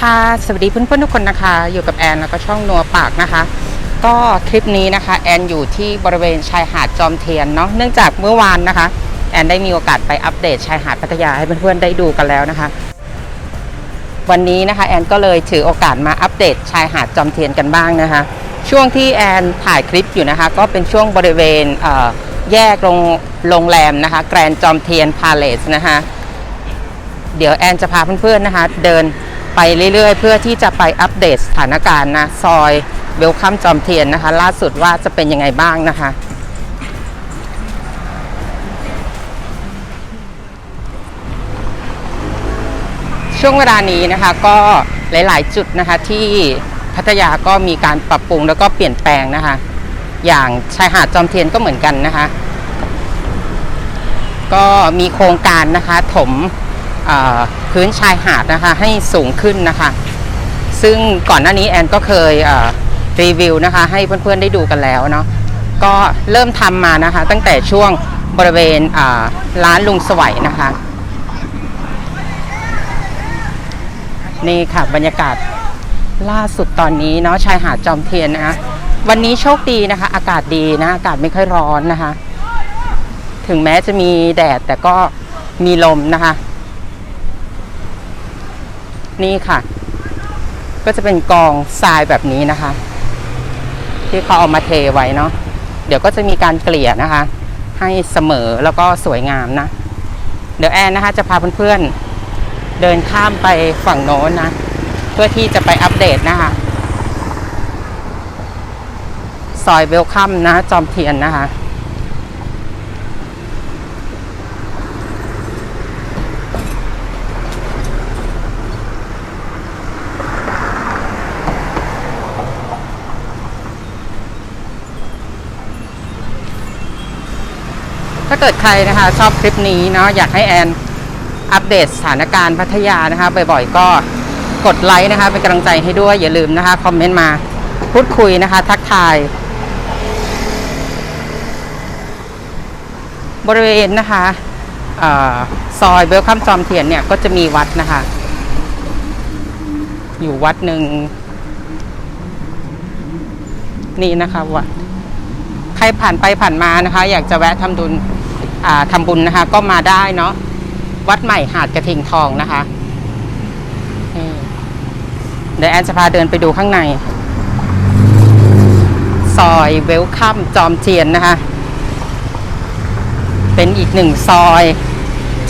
ค่ะ สวัสดีเพื่อนๆทุกคนนะคะ อยู่กับแอนแล้วก็ช่องนัวปากนะคะ ก็คลิปนี้นะคะ แอนอยู่ที่บริเวณชายหาดจอมเทียนเนาะ เนื่องจากเมื่อวานนะคะ แอนได้มีโอกาสไปอัปเดตชายหาดพัทยาให้เพื่อนๆได้ดูกันแล้วนะคะ วันนี้นะคะแอนก็เลยถือโอกาสมาอัปเดตชายหาดจอมเทียนกันบ้างนะคะ ช่วงที่แอนถ่ายคลิปอยู่นะคะ ก็เป็นช่วงบริเวณเแยกโรงโรงแรมนะคะแกรนจอมเทียนพาเลสนะคะ เดี๋ยวแอนจะพาเพื่อนๆนะคะ เดิน ไปเรื่อยๆ เพื่อที่จะไปอัปเดตสถานการณ์นะ ซอยเวลคัมจอมเทียนนะคะ ล่าสุดว่าจะเป็นยังไงบ้างนะคะช่วงเวลานี้นะคะก็หลายๆจุดนะคะที่พัทยาก็มีการปรับปรุงแล้วก็เปลี่ยนแปลงนะคะ อย่างชายหาดจอมเทียนก็เหมือนกันนะคะ ก็มีโครงการนะคะถมอ่อ พื้นชายหาดนะคะให้สูงขึ้นนะคะ ซึ่งก่อนหน้านี้แอนก็เคยเรีวิวนะคะให้เพื่อนๆได้ดูกันแล้วเนาะก็เริ่มทำมานะคะ ตั้งแต่ช่วงบริเวณร้านลุงสวัยนะคะ นี่ค่ะบรรยากาศล่าสุดตอนนี้เนาะชายหาดจอมเทียนนะคะวันนี้โชคดีนะคะ อากาศดีนะอากาศไม่ค่อยร้อนนะคะ ถึงแม้จะมีแดดแต่ก็มีลมนะคะ นี่ค่ะ ก็จะเป็นกองทรายแบบนี้นะคะ ที่เขาเอามาเทไว้เนาะเดี๋ยวก็จะมีการเกลี่ยนะคะ ให้เสมอแล้วก็สวยงามนะ เดี๋ยวแอนนะคะจะพาเพื่อนๆเดินข้ามไปฝั่งโน้นนะ เพื่อที่จะไปอัปเดตนะคะซอยเวลคัมนะ จอมเทียนนะคะ ถ้าเกิดใครนะคะชอบคลิปนี้เนาะอยากให้แอนอัปเดตสถานการณ์พัทยานะคะบ่อยๆก็กดไลค์นะคะเป็นกำลังใจให้ด้วยอย่าลืมนะคะคอมเมนต์มาพูดคุยนะคะ ทักทาย บริเวณนะคะออซอยเบลคัมจอมเทียนเนี่ยก็จะมีวัดนะคะ อยู่วัดหนึ่งนี่นะคะวัดใครผ่านไปผ่านมานะคะ อยากจะแวะทำบุญ อ่าทำบุญนะคะ ก็มาได้เนาะวัดใหม่หาดกระทิงทองนะคะเดี๋ยวแอนจะพาเดินไปดูข้างใน ซอยเวลคัมจอมเทียนนะคะ เป็นอีกหนึ่งซอย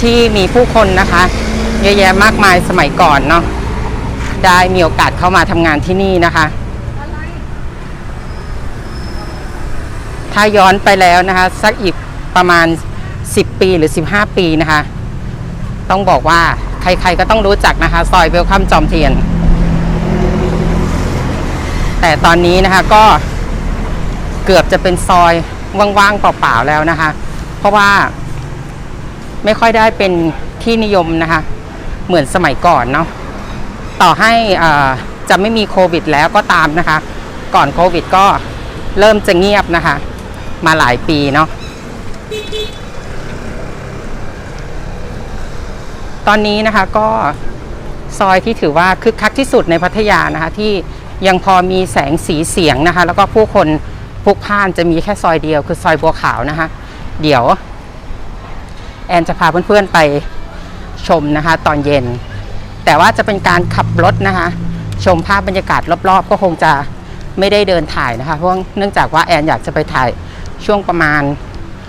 ที่มีผู้คนนะคะ เยอะแยะมากมายสมัยก่อนเนาะได้มีโอกาสเข้ามาทำงานที่นี่นะคะ ถ้าย้อนไปแล้วนะคะ สักอีกประมาณ 10 ปีหรือ 15 ปีนะคะ ต้องบอกว่าใครๆก็ต้องรู้จักนะคะ ซอยเวลคัมจอมเทียน แต่ตอนนี้นะคะก็เกือบจะเป็นซอยว่างๆเปล่าๆแล้วนะคะ เพราะว่าไม่ค่อยได้เป็นที่นิยมนะคะ เหมือนสมัยก่อนเนาะต่อให้อ่าจะไม่มีโควิดแล้วก็ตามนะคะ ก่อนโควิดก็เริ่มจะเงียบนะคะ มาหลายปีเนาะ ตอนนี้นะคะก็ซอยที่ถือว่าคึกคักที่สุดในพัทยานะคะ ที่ยังพอมีแสงสีเสียงนะคะ แล้วก็ผู้คนพลุกพ่านจะมีแค่ซอยเดียวคือซอยบัวขาวนะคะ เดี๋ยว แอนจะพาเพื่อนๆไปชมนะคะ ตอนเย็น แต่ว่าจะเป็นการขับรถนะคะ ชมภาพบรรยากาศรอบๆ ก็คงจะไม่ได้เดินถ่ายนะคะเพราะเนื่องจากว่าแอนอยากจะไปถ่ายช่วงประมาณ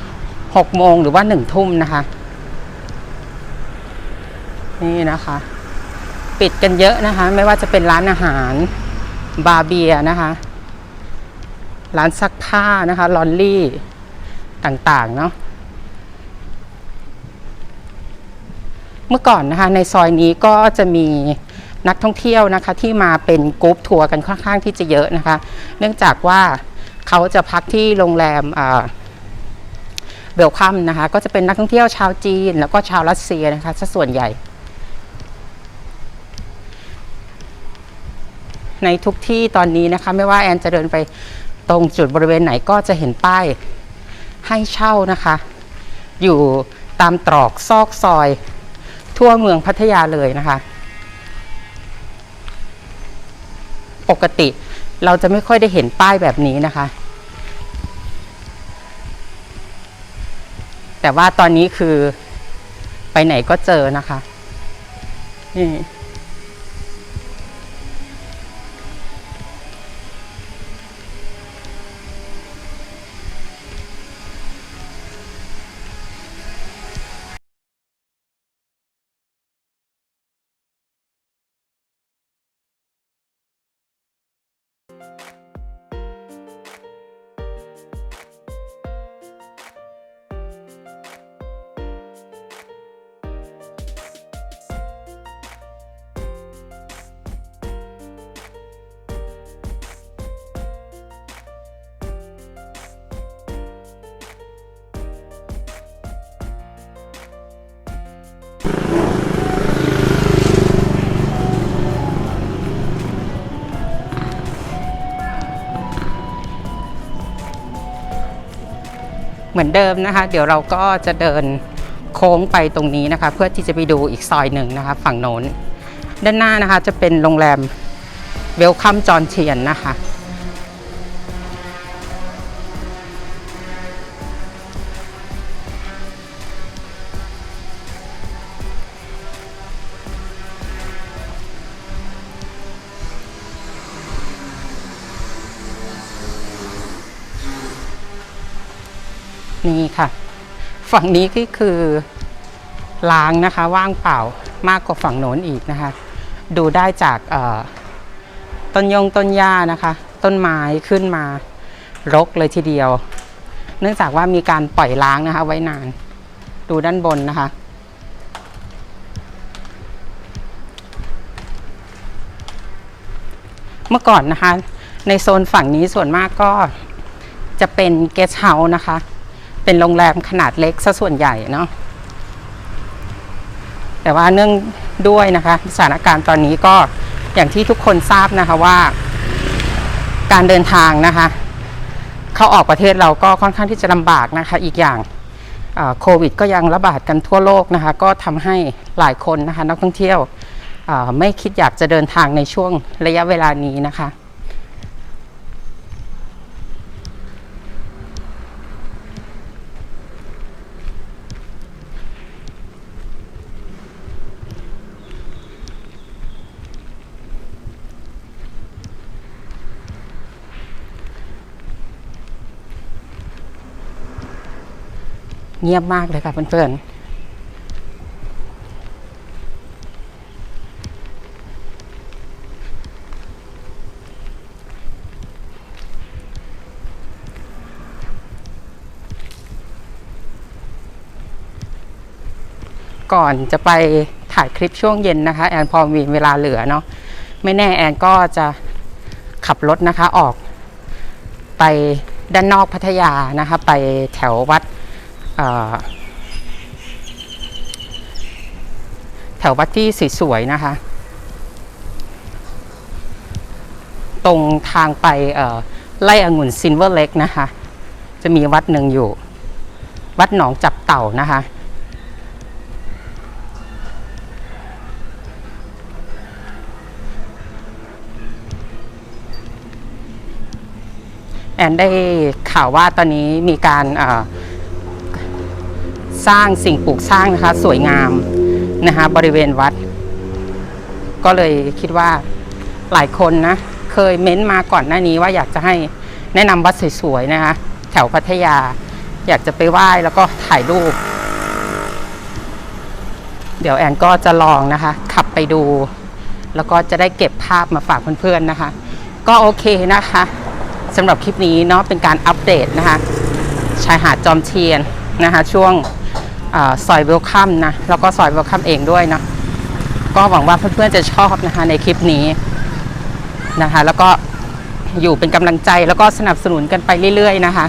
6โมงหรือว่า1ทุ่มนะคะ นี่นะคะ ปิดกันเยอะนะคะ ไม่ว่าจะเป็นร้านอาหารบาร์เบียนะคะ ร้านซักผ้านะคะลอนลี่ต่างๆเนาะเมื่อก่อนนะคะในซอยนี้ก็จะมีนักท่องเที่ยวนะคะ ที่มาเป็นกรุ๊ปทัวร์กันค่อนข้างที่จะเยอะนะคะ เนื่องจากว่าเขาจะพักที่โรงแรมเวลคัมนะคะ ก็จะเป็นนักท่องเที่ยวชาวจีน แล้วก็ชาวรัสเซียนะคะซะส่วนใหญ่ ในทุกที่ตอนนี้นะคะ ไม่ว่าแอนจะเดินไปตรงจุดบริเวณไหนก็จะเห็นป้ายให้เช่านะคะ อยู่ตามตรอกซอกซอย ทั่วเมืองพัทยาเลยนะคะ ปกติเราจะไม่ค่อยได้เห็นป้ายแบบนี้นะคะ แต่ว่าตอนนี้คือไปไหนก็เจอนะคะนี่ เหมือนเดิมนะคะ เดี๋ยวเราก็จะเดินโค้งไปตรงนี้นะคะ เพื่อที่จะไปดูอีกซอยหนึ่งนะคะ ฝั่งโน้น ด้านหน้านะคะจะเป็นโรงแรมเวลคัมจอนเทียนนะคะ นี่ค่ะ ฝั่งนี้ก็คือล้างนะคะว่างเปล่ามากกว่าฝั่งโน้นอีกนะคะ ดูได้จากต้นยงต้นหญ้านะคะ ต้นไม้ขึ้นมารกเลยทีเดียว เนื่องจากว่ามีการปล่อยล้างนะคะ ไว้นาน ดูด้านบนนะคะ เมื่อก่อนนะคะ ในโซนฝั่งนี้ส่วนมากก็จะเป็นเกสเฮาส์นะคะ เป็นโรงแรมขนาดเล็กซะส่วนใหญ่เนาะแต่ว่าเนื่องด้วยนะคะสถานการณ์ตอนนี้ก็อย่างที่ทุกคนทราบนะคะว่า การเดินทางนะคะ เข้าออกประเทศเราก็ค่อนข้างที่จะลำบากนะคะ อีกอย่างโควิด ก็ยังระบาดกันทั่วโลกนะคะ ก็ทำให้หลายคนนะคะนักท่องเที่ยวไม่คิดอยากจะเดินทางในช่วงระยะเวลานี้นะคะ เงียบมากเลยค่ะเพื่อนๆก่อนจะไปถ่ายคลิปช่วงเย็นนะคะ แอนพอมีเวลาเหลือเนาะไม่แน่แอนก็จะขับรถนะคะออก ไปด้านนอกพัทยานะคะ ไปแถววัด แถววัดที่สวยๆนะคะ ตรงทางไปไล่องุ่นซินเวอร์เล็กนะคะ จะมีวัดหนึ่งอยู่ วัดหนองจับเต่านะคะแอนได้ข่าวว่าตอนนี้มีการ สร้างสิ่งปลูกสร้างนะคะ สวยงามนะคะบริเวณวัด ก็เลยคิดว่าหลายคนนะ เคยเม้นต์มาก่อนหน้านี้ว่าอยากจะให้แนะนำวัดสวยๆนะคะ แถวพัทยา อยากจะไปไหว้แล้วก็ถ่ายรูป เดี๋ยวแอนก็จะลองนะคะ ขับไปดู แล้วก็จะได้เก็บภาพมาฝากเพื่อนๆนะคะ ก็โอเคนะคะสำหรับคลิปนี้เนาะเป็นการอัปเดตนะคะ ชายหาดจอมเทียนนะคะ ช่วง ซอยเวลคัมนะ แล้วก็ซอยเวลคัมเองด้วยนะ ก็หวังว่าเพื่อนๆจะชอบนะคะในคลิปนี้นะคะ แล้วก็อยู่เป็นกำลังใจแล้วก็สนับสนุนกันไปเรื่อยๆนะคะ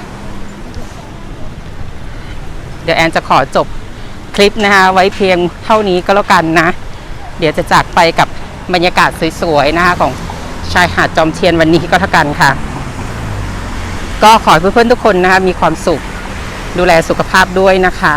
เดี๋ยวแอนจะขอจบคลิปนะคะไว้เพียงเท่านี้ก็แล้วกันนะ เดี๋ยวจะจากไปกับบรรยากาศสวยๆนะคะของชายหาดจอมเทียนวันนี้ก็เท่ากันค่ะ ก็ขอให้เพื่อนๆทุกคนนะคะมีความสุขดูแลสุขภาพด้วยนะคะ